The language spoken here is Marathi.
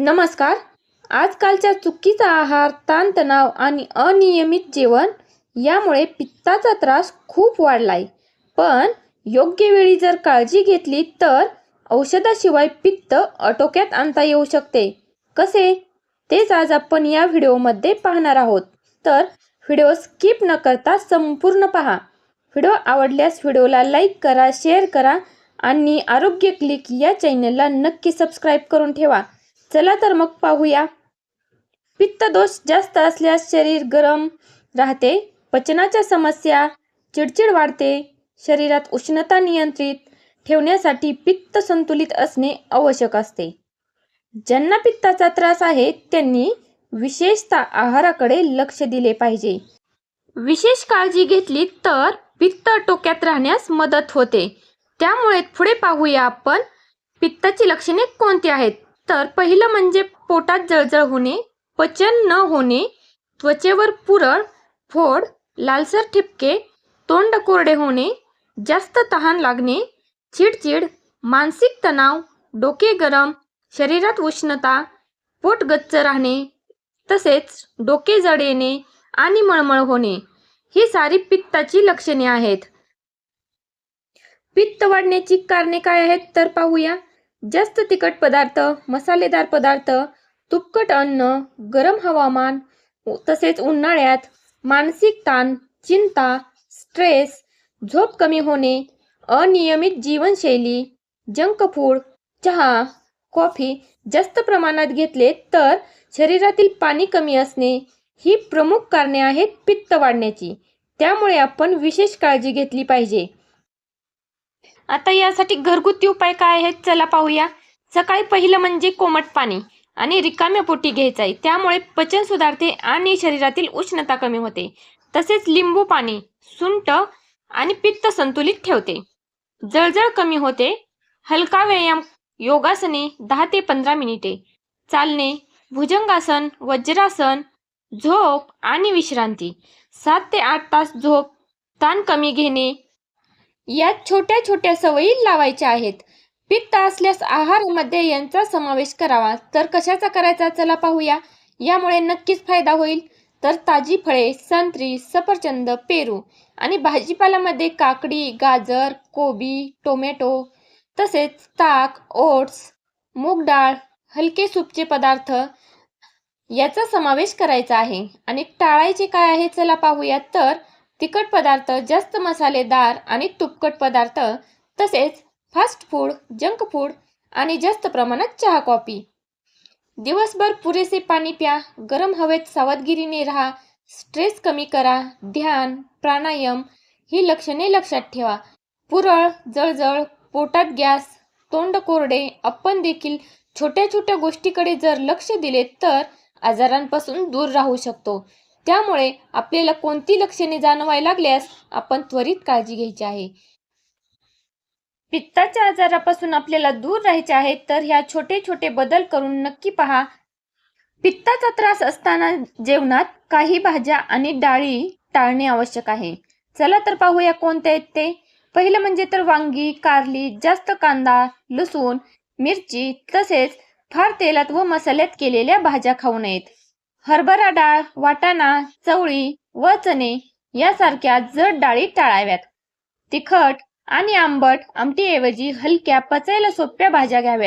नमस्कार. आजकालच्या चुकीचा आहार ताणतणाव आणि अनियमित जेवण यामुळे पित्ताचा त्रास खूप वाढलाय. पण योग्य वेळी जर काळजी घेतली तर औषधाशिवाय पित्त आटोक्यात आणता येऊ शकते. कसे? तेच आज आपण या व्हिडिओमध्ये पाहणार आहोत. तर व्हिडिओ स्किप न करता संपूर्ण पहा. व्हिडिओ आवडल्यास व्हिडिओला लाईक करा शेअर करा आणि आरोग्य क्लिक या चॅनलला नक्की सबस्क्राईब करून ठेवा. चला तर मग पाहूया. पित्तदोष जास्त असल्यास शरीर गरम राहते पचनाच्या समस्या चिडचिड वाढते शरीरात उष्णता नियंत्रित ठेवण्यासाठी पित्त संतुलित असणे आवश्यक असते. ज्यांना पित्ताचा त्रास आहे त्यांनी विशेषतः आहाराकडे लक्ष दिले पाहिजे. विशेष काळजी घेतली तर पित्त टोक्यात राहण्यास मदत होते. त्यामुळे पुढे पाहूया आपण पित्ताची लक्षणे कोणती आहेत? तर पहिलं म्हणजे पोटात जळजळ होणे पचन न होणे त्वचेवर पुरळ फोड लालसर ठिपके तोंड कोरडे होणे जास्त तहान लागणे चिडचिड मानसिक तणाव डोके गरम शरीरात उष्णता पोट गच्च राहणे तसेच डोके जड येणे आणि मळमळ होणे ही सारी पित्ताची लक्षणे आहेत. पित्त वाढण्याची कारणे काय आहेत तर पाहूया. जास्त तिखट पदार्थ मसालेदार पदार्थ तुपकट अन्न गरम हवामान तसेच उन्हाळ्यात मानसिक ताण चिंता स्ट्रेस झोप कमी होणे अनियमित जीवनशैली जंक फूड चहा कॉफी जास्त प्रमाणात घेतले तर शरीरातील पाणी कमी असणे ही प्रमुख कारणे आहेत पित्त वाढण्याची. त्यामुळे आपण विशेष काळजी घेतली पाहिजे. आता यासाठी घरगुती उपाय काय आहेत चला पाहूया. सकाळी पहिलं म्हणजे कोमट पाणी आणि रिकाम्या पोटी घ्यायचं आहे त्यामुळे पचन सुधारते आणि शरीरातील उष्णता कमी होते. तसेच लिंबू पाणी सुंठ आणि पित्त संतुलित ठेवते. जळजळ कमी होते. हलका व्यायाम योगासने दहा ते पंधरा मिनिटे. चालणे भुजंगासन वज्रासन झोप आणि विश्रांती. सात ते आठ तास झोप ताण कमी घेणे या छोट्या छोट्या सवयी लावायच्या आहेत. पित्त असल्यास आहारामध्ये यांचा समावेश करावा. तर कशाचा करायचा? चला पाहूया. यामुळे नक्कीच फायदा होईल. तर ताजी फळे संत्री सफरचंद पेरू आणि भाजीपाल्यामध्ये काकडी गाजर कोबी टोमॅटो तसेच ताक ओट्स मूग डाळ हलके सूपचे पदार्थ याचा समावेश करायचा आहे. आणि टाळायचे काय आहे? चला पाहूया. तर तिखट पदार्थ जास्त मसालेदार आणि तुपकट पदार्थ तसेच फास्ट फूड जंक फूड आणि जास्त प्रमाणात चहा कॉफी. दिवसभर पुरेसे पाणी प्या गरम हवेत सावधगिरीने राहा स्ट्रेस कमी करा ध्यान प्राणायाम ही लक्षणे लक्षात ठेवा. पुरळ जळजळ पोटात गॅस तोंड कोरडे आपण देखील छोट्या छोट्या गोष्टीकडे जर लक्ष दिले तर आजारांपासून दूर राहू शकतो. त्यामुळे आपल्याला कोणती लक्षणे जाणवायला लागल्यास आपण त्वरित काळजी घ्यायची आहे. पित्ताच्या आजारापासून आपल्याला दूर राहायचे आहे तर ह्या छोटे छोटे बदल करून नक्की पहा. पित्ताचा त्रास असताना जेवणात काही भाज्या आणि डाळी टाळणे आवश्यक आहे. चला तर पाहूया कोणते आहेत ते. पहिलं म्हणजे तर वांगी कारली जास्त कांदा लसूण मिरची तसेच फार तेलात व मसाल्यात केलेल्या भाज्या खाऊ नयेत. हरभरा डाळ वाटाणा चवळी व चणे यासारख्या जड डाळी टाळाव्यात. तिखट आणि आंबट आमटीऐवजी हलक्या पचायला सोप्या भाज्या घ्याव्यात.